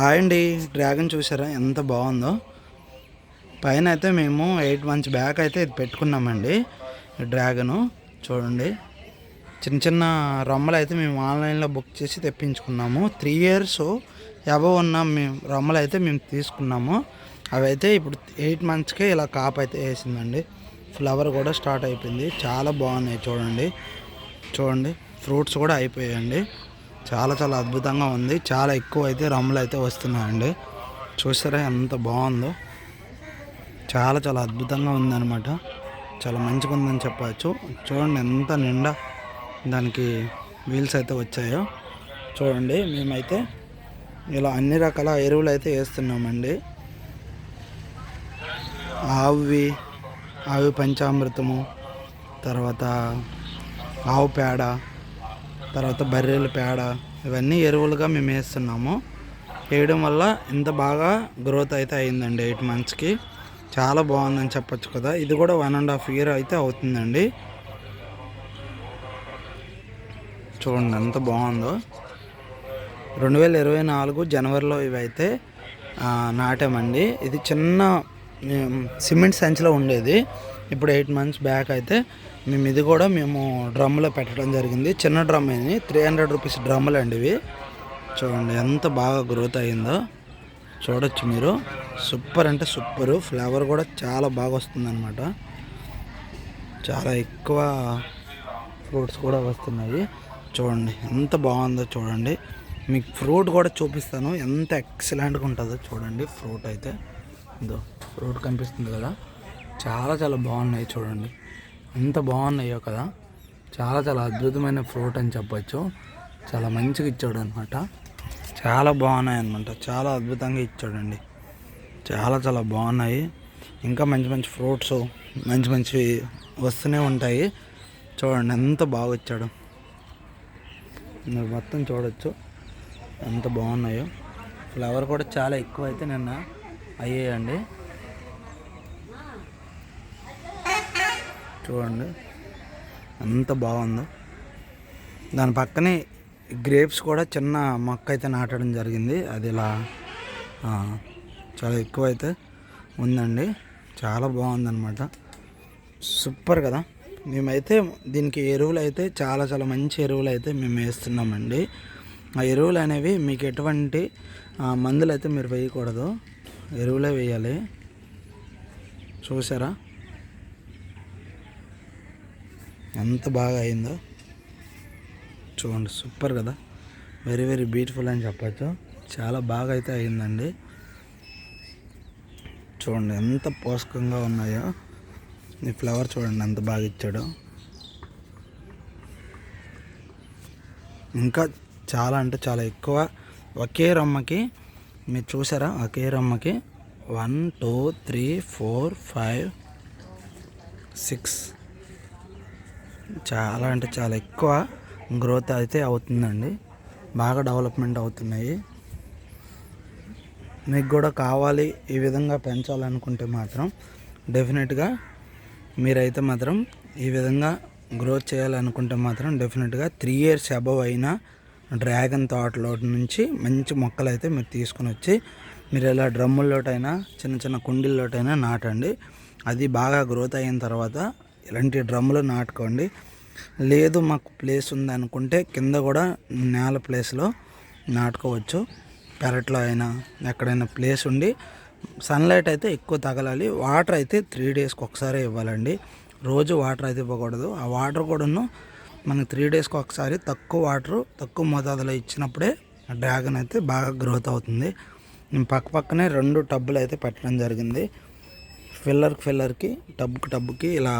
Hi అండి dragon చూసారా? ఎంత బాగుందో. పైన అయితే మేము ఎయిట్ మంత్స్ బ్యాక్ అయితే ఇది పెట్టుకున్నామండి డ్రాగను. చూడండి. చిన్న చిన్న రొమ్మలు అయితే మేము ఆన్లైన్లో బుక్ చేసి తెప్పించుకున్నాము. త్రీ ఇయర్స్ అబవ్ ఉన్న మేము రొమ్మలు అయితే మేము తీసుకున్నాము. అవి అయితే ఇప్పుడు ఎయిట్ మంత్స్కే ఇలా కాప్ అయితే వేసిందండి. ఫ్లవర్ కూడా స్టార్ట్ అయిపోయింది. చాలా బాగున్నాయి చూడండి. చూడండి ఫ్రూట్స్ కూడా అయిపోయాయండి. చాలా చాలా అద్భుతంగా ఉంది. చాలా ఎక్కువ అయితే రమ్ములు అయితే వస్తున్నాయండి. చూసారా ఎంత బాగుందో. చాలా చాలా అద్భుతంగా ఉందన్నమాట. చాలా మంచిగా ఉందని చెప్పచ్చు. చూడండి ఎంత నిండా దానికి వీల్స్ అయితే వచ్చాయో. చూడండి మేమైతే ఇలా అన్ని రకాల ఎరువులు అయితే వేస్తున్నామండి. ఆవి ఆవి పంచామృతము తర్వాత ఆవు పేడ తర్వాత బర్రెల పేడ ఇవన్నీ ఎరువులుగా మేము వేస్తున్నాము. వేయడం వల్ల ఇంత బాగా గ్రోత్ అయితే అయిందండి ఎయిట్ మంత్స్కి. చాలా బాగుందని చెప్పొచ్చు కదా. ఇది కూడా వన్ అండ్ హాఫ్ ఇయర్ అయితే అవుతుందండి. చూడండి ఎంత బాగుందో. రెండు వేల ఇరవై నాలుగు జనవరిలో ఇవైతే నాటామండి. ఇది చిన్న సిమెంట్ సంచిలో ఉండేది. ఇప్పుడు ఎయిట్ మంత్స్ బ్యాక్ అయితే మేము ఇది కూడా మేము డ్రమ్లో పెట్టడం జరిగింది. చిన్న డ్రమ్ అయింది త్రీ హండ్రెడ్ రూపీస్ డ్రమ్ములు అండి ఇవి. చూడండి ఎంత బాగా గ్రోత్ అయిందో చూడొచ్చు మీరు. సూపర్ అంటే సూపర్. ఫ్లేవర్ కూడా చాలా బాగా వస్తుందన్నమాట. చాలా ఎక్కువ ఫ్రూట్స్ కూడా వస్తున్నాయి. చూడండి ఎంత బాగుందో చూడండి. మీకు ఫ్రూట్ కూడా చూపిస్తాను. ఎంత ఎక్సలెంట్గా ఉంటుందో చూడండి. ఫ్రూట్ అయితే. ఇదో ఫ్రూట్ కనిపిస్తుంది కదా. చాలా చాలా బాగున్నాయి చూడండి. ఎంత బాగున్నాయో కదా. చాలా చాలా అద్భుతమైన ఫ్రూట్ అని చెప్పచ్చు. చాలా మంచిగా ఇచ్చాడు అనమాట చాలా బాగున్నాయి అనమాట చాలా అద్భుతంగా ఇచ్చాడండి. చాలా చాలా బాగున్నాయి. ఇంకా మంచి మంచి ఫ్రూట్స్ మంచి మంచి వస్తూనే ఉంటాయి. చూడండి ఎంత బాగా ఇచ్చాడు. మీరు మొత్తం చూడొచ్చు ఎంత బాగున్నాయో. ఫ్లవర్ కూడా చాలా ఎక్కువ అయితే నిన్న అయ్యాయండి. చూడండి. ఎంత బాగుందో. దాని పక్కనే గ్రేప్స్ కూడా చిన్న మొక్క అయితే నాటడం జరిగింది. అది ఇలా చాలా ఎక్కువ అయితే ఉందండి. చాలా బాగుందన్నమాట. సూపర్ కదా. మేమైతే దీనికి ఎరువులు అయితే చాలా చాలా మంచి ఎరువులు అయితే మేము వేస్తున్నామండి. ఆ ఎరువులు అనేవి మీకు ఎటువంటి మందులు అయితే మీరు వేయకూడదు. ఎరువులే వేయాలి. చూసారా? ఎంత బాగా అయిందో. చూడండి సూపర్ కదా. వెరీ వెరీ బ్యూటిఫుల్ అని చెప్పచ్చు. చాలా బాగా అయితే అయిందండి. చూడండి ఎంత పోషకంగా ఉన్నాయో. ఈ ఫ్లవర్ చూడండి ఎంత బాగా ఇచ్చాడో. ఇంకా చాలా అంటే చాలా ఎక్కువ. ఒకే రమ్మకి మీరు చూసారా? ఒకే రమ్మకి one two three four five six చాలా అంటే చాలా ఎక్కువ గ్రోత్ అయితే అవుతుందండి. బాగా డెవలప్మెంట్ అవుతున్నాయి. మీకు కూడా కావాలి ఈ విధంగా పెంచాలనుకుంటే మాత్రం డెఫినెట్గా మీరైతే మాత్రం ఈ విధంగా గ్రోత్ చేయాలనుకుంటే మాత్రం డెఫినెట్గా త్రీ ఇయర్స్ అబవ్ అయిన డ్రాగన్ తోటలో నుంచి మంచి మొక్కలు అయితే మీరు తీసుకుని వచ్చి మీరు ఇలా డ్రమ్ముల్లోటైనా చిన్న చిన్న కుండీల్లోటైనా నాటండి. అది బాగా గ్రోత్ అయిన తర్వాత ఇలాంటి డ్రమ్ములు నాటుకోండి లేదు మాకు ప్లేస్ ఉంది అనుకుంటే కింద కూడా నేల ప్లేస్లో నాటుకోవచ్చు. పెరట్లో అయినా ఎక్కడైనా ప్లేస్ ఉండి సన్లైట్ అయితే ఎక్కువ తగలాలి. వాటర్ అయితే త్రీ డేస్కి ఒకసారి ఇవ్వాలండి. రోజు వాటర్ అయితే ఇవ్వకూడదు. ఆ వాటర్ కూడాను మనకి త్రీ డేస్కి ఒకసారి తక్కువ వాటర్ తక్కువ మోతాదులో ఇచ్చినప్పుడే డ్రాగన్ అయితే బాగా గ్రోత్ అవుతుంది. పక్క పక్కనే రెండు టబ్బులు అయితే పెట్టడం జరిగింది. ఫిల్లర్కి ఫిల్లర్కి టబ్కి టబ్బుకి ఇలా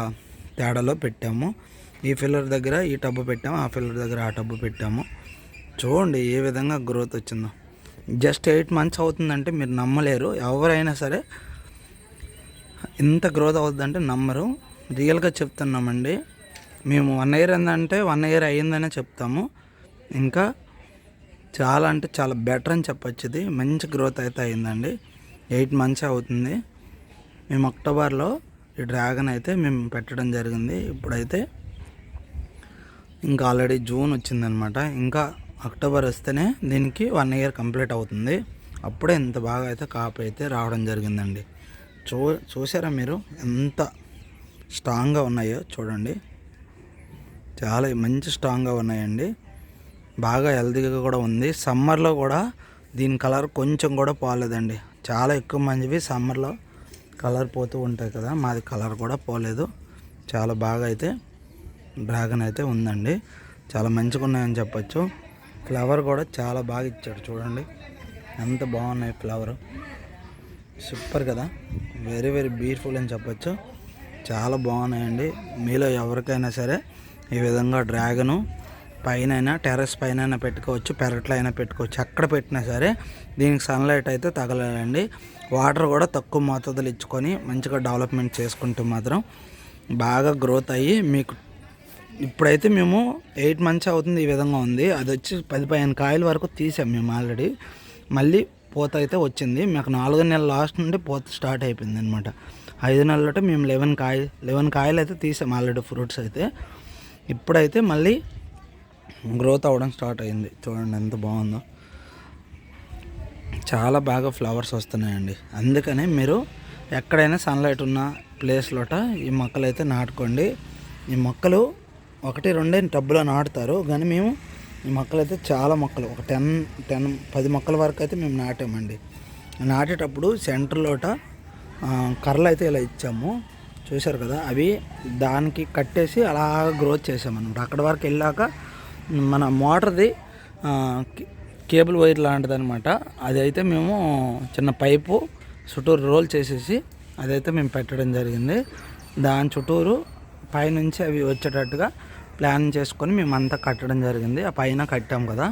తేడాలో పెట్టాము. ఈ ఫిల్లర్ దగ్గర ఈ టబ్బు పెట్టాము. ఆ ఫిల్లర్ దగ్గర ఆ టబ్బు పెట్టాము. చూడండి ఏ విధంగా గ్రోత్ వచ్చిందో. జస్ట్ ఎయిట్ మంత్స్ అవుతుందంటే మీరు నమ్మలేరు. ఎవరైనా సరే ఇంత గ్రోత్ అవుతుందంటే నమ్మరు. రియల్గా చెప్తున్నామండి. మేము వన్ ఇయర్ ఏంటంటే వన్ ఇయర్ అయ్యిందనే చెప్తాము. ఇంకా చాలా అంటే చాలా బెటర్ అని చెప్పొచ్చు ఇది. మంచి గ్రోత్ అయితే అయిందండి. ఎయిట్ మంత్స్ అవుతుంది. మేము అక్టోబర్లో ఈ డ్రాగన్ అయితే మేము పెట్టడం జరిగింది. ఇప్పుడైతే ఇంకా ఆల్రెడీ జూన్ వచ్చిందనమాట. ఇంకా అక్టోబర్ వస్తేనే దీనికి వన్ ఇయర్ కంప్లీట్ అవుతుంది. అప్పుడే ఇంత బాగా అయితే కాపు అయితే రావడం జరిగిందండి. చూ చూసారా మీరు ఎంత స్ట్రాంగ్గా ఉన్నాయో చూడండి. చాలా మంచి స్ట్రాంగ్గా ఉన్నాయండి. బాగా హెల్తీగా కూడా ఉంది. సమ్మర్లో కూడా దీని కలర్ కొంచెం కూడా పోలేదండి. చాలా ఎక్కువ మంచివి సమ్మర్లో కలర్ పోతూ ఉంటాయి కదా మాది కలర్ కూడా పోలేదు. చాలా బాగా అయితే డ్రాగన్ అయితే ఉందండి. చాలా మంచిగా ఉన్నాయని చెప్పచ్చు. ఫ్లవర్ కూడా చాలా బాగా ఇచ్చాడు చూడండి. ఎంత బాగున్నాయి ఫ్లవర్. సూపర్ కదా. వెరీ వెరీ బ్యూటిఫుల్ అని చెప్పొచ్చు. చాలా బాగున్నాయండి. మీలో ఎవరికైనా సరే ఈ విధంగా డ్రాగను పైన టెర్రస్ పైన పెట్టుకోవచ్చు పెరట్లో అయినా పెట్టుకోవచ్చు. ఎక్కడ పెట్టినా సరే దీనికి సన్లైట్ అయితే తగలండి వాటర్ కూడా తక్కువ మోతాదులు ఇచ్చుకొని మంచిగా డెవలప్మెంట్ చేసుకుంటూ మాత్రం బాగా గ్రోత్ అయ్యి మీకు ఇప్పుడైతే మేము ఎయిట్ మంత్స్ అవుతుంది ఈ విధంగా ఉంది. అది వచ్చి పది పదిహేను కాయల వరకు తీసాం మేము ఆల్రెడీ. మళ్ళీ పూత అయితే వచ్చింది. మాకు నాలుగు నెలల లాస్ట్ నుండి పూత స్టార్ట్ అయిపోయింది అనమాట ఐదు నెలలతో మేము లెవెన్ కాయ లెవెన్ కాయలు అయితే తీసాం ఆల్రెడీ ఫ్రూట్స్ అయితే. ఇప్పుడైతే మళ్ళీ గ్రోత్ అవ్వడం స్టార్ట్ అయింది. చూడండి ఎంత బాగుందో. చాలా బాగా ఫ్లవర్స్ వస్తున్నాయండి. అందుకనే మీరు ఎక్కడైనా సన్లైట్ ఉన్న ప్లేస్లోట ఈ మొక్కలు అయితే నాటుకోండి. ఈ మొక్కలు ఒకటి రెండే టబ్బులో నాటుతారు. కానీ మేము ఈ మొక్కలు అయితే చాలా మొక్కలు ఒక టెన్ టెన్ పది మొక్కల వరకు అయితే మేము నాటామండి. నాటేటప్పుడు సెంటర్లోట కర్రలు అయితే ఇలా ఇచ్చాము. చూశారు కదా అవి దానికి కట్టేసి అలా గ్రోత్ చేసామన్నమాట. అక్కడ వరకు వెళ్ళాక మన మోటార్ది కేబుల్ వైర్ లాంటిది అనమాట అదైతే మేము చిన్న పైపు చుట్టూరు రోల్ చేసేసి అదైతే మేము పెట్టడం జరిగింది. దాని చుట్టూరు పైనుంచి అవి వచ్చేటట్టుగా ప్లాన్ చేసుకొని మేము అంతా కట్టడం జరిగింది. ఆ పైన కట్టాం కదా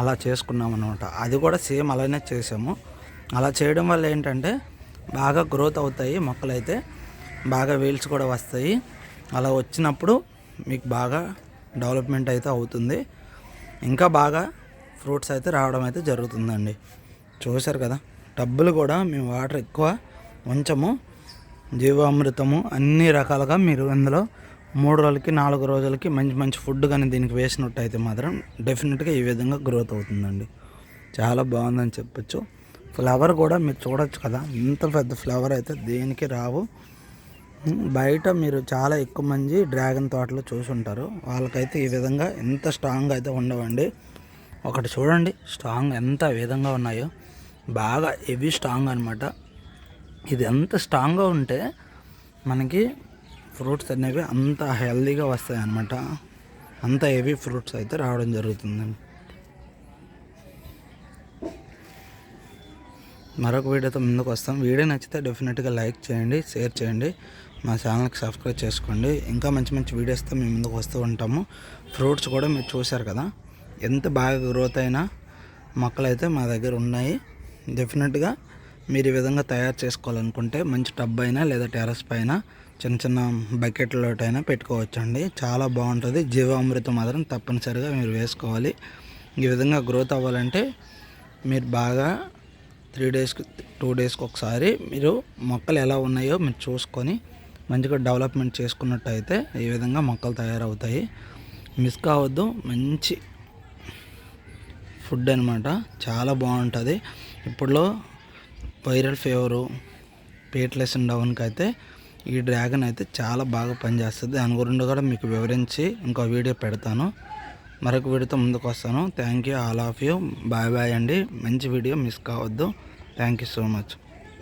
అలా చేసుకున్నాం అనమాట అది కూడా సేమ్ అలానే చేసాము. అలా చేయడం వల్ల ఏంటంటే బాగా గ్రోత్ అవుతాయి మొక్కలైతే బాగా వీల్స్ కూడా వస్తాయి. అలా వచ్చినప్పుడు మీకు బాగా డెవలప్మెంట్ అయితే అవుతుంది. ఇంకా బాగా ఫ్రూట్స్ అయితే రావడం అయితే జరుగుతుందండి. చూశారు కదా టబ్బులు కూడా మేము వాటర్ ఎక్కువ ఉంచము జీవామృతము అన్ని రకాలుగా మీరు ఇందులో మూడు రోజులకి నాలుగు రోజులకి మంచి మంచి ఫుడ్ కానీ దీనికి వేసినట్టు అయితే మాత్రం డెఫినెట్గా ఈ విధంగా గ్రోత్ అవుతుందండి. చాలా బాగుందని చెప్పచ్చు. ఫ్లవర్ కూడా మీరు చూడొచ్చు కదా ఇంత పెద్ద ఫ్లవర్ అయితే దేనికి రావు. బయట మీరు చాలా ఎక్కువ మంది డ్రాగన్ తోటలు చూసుంటారు. వాళ్ళకైతే ఈ విధంగా ఎంత స్ట్రాంగ్ అయితే ఉండవండి. ఒకటి చూడండి స్ట్రాంగ్ ఎంత విధంగా ఉన్నాయో. బాగా హెవీ స్ట్రాంగ్ అనమాట ఇది ఎంత స్ట్రాంగ్గా ఉంటే మనకి ఫ్రూట్స్ అనేవి అంత హెల్దీగా వస్తాయి అన్నమాట. అంత హెవీ ఫ్రూట్స్ అయితే రావడం జరుగుతుందండి మరొక వీడియోతో ముందుకు వస్తాం. వీడియో నచ్చితే డెఫినెట్గా లైక్ చేయండి షేర్ చేయండి. మా ఛానల్కి సబ్స్క్రైబ్ చేసుకోండి. ఇంకా మంచి మంచి వీడియోస్తో మేము ముందుకు వస్తూ ఉంటాము. ఫ్రూట్స్ కూడా మీరు చూశారు కదా? ఎంత బాగా గ్రోత్ అయినా మొక్కలు అయితే మా దగ్గర ఉన్నాయి. డెఫినెట్గా మీరు ఈ విధంగా తయారు చేసుకోవాలనుకుంటే మంచి టబ్ అయినా లేదా టెరస్ పైన చిన్న చిన్న బకెట్లోటైనా పెట్టుకోవచ్చండి. చాలా బాగుంటుంది. జీవామృతం మాత్రం తప్పనిసరిగా మీరు వేసుకోవాలి. ఈ విధంగా గ్రోత్ అవ్వాలంటే మీరు బాగా త్రీ డేస్కి టూ డేస్కి ఒకసారి మీరు మొక్కలు ఎలా ఉన్నాయో మీరు చూసుకొని మంచిగా డెవలప్మెంట్ చేసుకున్నట్టయితే ఈ విధంగా మొక్కలు తయారవుతాయి. మిస్ కావద్దు మంచి ఫుడ్ అనమాట చాలా బాగుంటుంది. ఇప్పుడులో వైరల్ ఫీవరు పేట్లెస్ డౌన్కి అయితే ఈ డ్రాగన్ అయితే చాలా బాగా పనిచేస్తుంది. దాని గురించి కూడా మీకు వివరించి ఇంకో వీడియో పెడతాను. మరొక వీడియోతో ముందుకు వస్తాను thank you all of you bye bye అండి. మంచి వీడియో మిస్ కావద్దు. Thank you so much